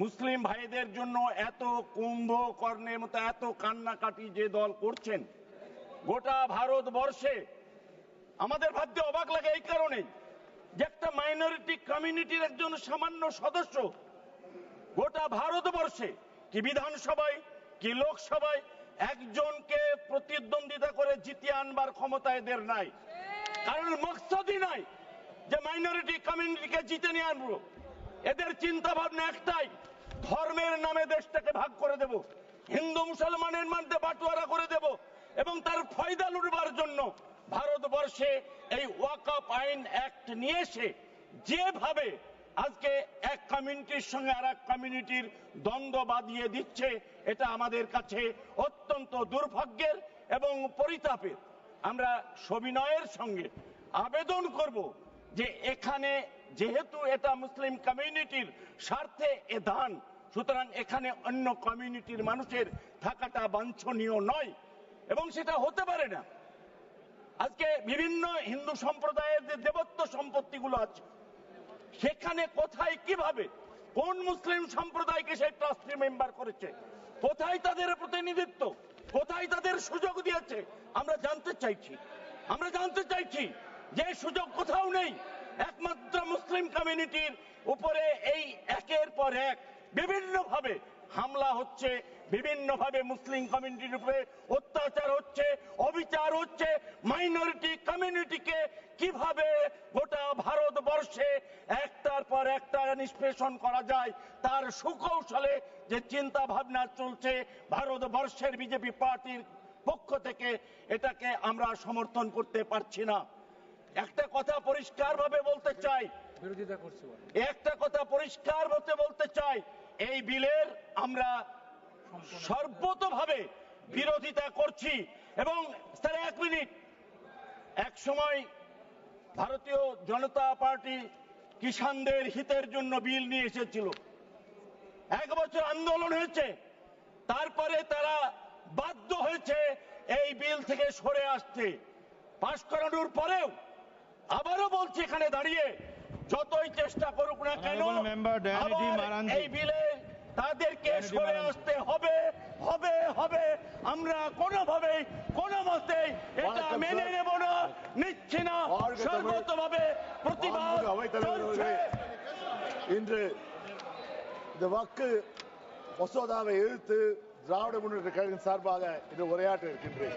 মুসলিম ভাইদের জন্য এত কুম্ভকর্ণের মতো এত কান্নাকাটি যে দল করছেন, গোটা ভারতবর্ষে আমাদের ভাবতে অবাক লাগে এই কারণে যে একটা মাইনরিটি কমিউনিটির একজন সামান্য সদস্য গোটা ভারতবর্ষে কি বিধানসভায়, কি লোকসভায় একজনকে প্রতিদ্বন্দ্বিতা করে জিতিয়ে আনবার ক্ষমতা এদের নাই। কারণ মকসদই নাই যে মাইনরিটি কমিউনিটিকে জিতে নিয়ে আনব। এদের চিন্তা ভাবনা একটাই ধর্মের নামে দেশটাকে ভাগ করে দেব। হিন্দু মুসলমানের মধ্যে বাটোয়ারা করে দেব এবং তার ফয়দা লুটবার জন্য ভারতবর্ষে এই ওয়াকআপ আইন অ্যাক্ট নিয়ে এসে যেভাবে আজকে এক কমিউনিটির সঙ্গে আর এক কমিউনিটির দ্বন্দ্ব বাঁধিয়ে দিচ্ছে, এটা আমাদের কাছে অত্যন্ত দুর্ভাগ্যের এবং পরিতাপের। আমরা সবিনয়ের সঙ্গে আবেদন করব যে এখানে যেহেতু এটা মুসলিম কমিউনিটির স্বার্থে এ দান, সুতরাং এখানে অন্য কমিউনিটির মানুষের থাকাটা বাঞ্ছনীয় নয়, এবং সেটা হতে পারে না। আজকে বিভিন্ন হিন্দু সম্প্রদায়ের যে দেবত্ব সম্পত্তিগুলো আছে, সেখানে কোথায় কীভাবে, কোন মুসলিম সম্প্রদায়কে সেই ট্রাস্টি মেম্বার করেছে, কোথায় তাদের প্রতিনিধিত্ব, কোথায় তাদের সুযোগ দিয়েছে, আমরা জানতে চাইছি। আমরা জানতে চাইছি যে সুযোগ কোথাও নেই। একমাত্র মুসলিম কমিউনিটির উপরে এই একের পর এক বিভিন্নভাবে হামলা হচ্ছে, বিভিন্নভাবে মুসলিম কমিউনিটির উপরে অত্যাচার হচ্ছে, অবিচার হচ্ছে। মাইনরিটি কমিউনিটিকে কীভাবে গোটা ভারতবর্ষে একটার পর একটা নিষ্পেষণ করা যায়, তার সুকৌশলে যে চিন্তা ভাবনা চলছে, ভারতবর্ষের বিজেপি পার্টির পক্ষ থেকে এটাকে আমরা সমর্থন করতে পারছি না। একটা কথা পরিষ্কারভাবে বলতে চাই। বিরোধিতা করছে। একটা কথা পরিষ্কার হতে বলতে চাই এই বিলের আমরা সর্বতভাবে বিরোধিতা করছি। এবং স্যার এক মিনিট। এক সময় ভারতীয় জনতা পার্টি কিষানদের হিতের জন্য বিল নিয়ে এসেছিল। এক বছর আন্দোলন হয়েছে। তারপরে তারা বাধ্য হয়েছে এই বিল থেকে সরে আসতে। পাশ করানোর পরেও আবারও বলছি এখানে দাঁড়িয়ে যতই চেষ্টা করুক না কেন Honorable member Dayanidhi আবার Maranji. এই বিলে তাদেরকে Dayanidhi সরে Maranji. আসতে হবে হবে হবে আমরা কোনোভাবে কোনো মতেই এটা Welcome, মেনে sir. নেব না নিচ্ছি না Welcome, sir. সর্বতভাবে প্রতিবাদ மாண்புமிகு அவைத்தலைவர் চলছে அவர்களே, இன்று இந்த வாக்கு மசோதாவை எதிர்த்து திராவிட முன்னேற்ற கழகம் சார்பாக இன்று உரையாற்ற இருக்கின்றேன்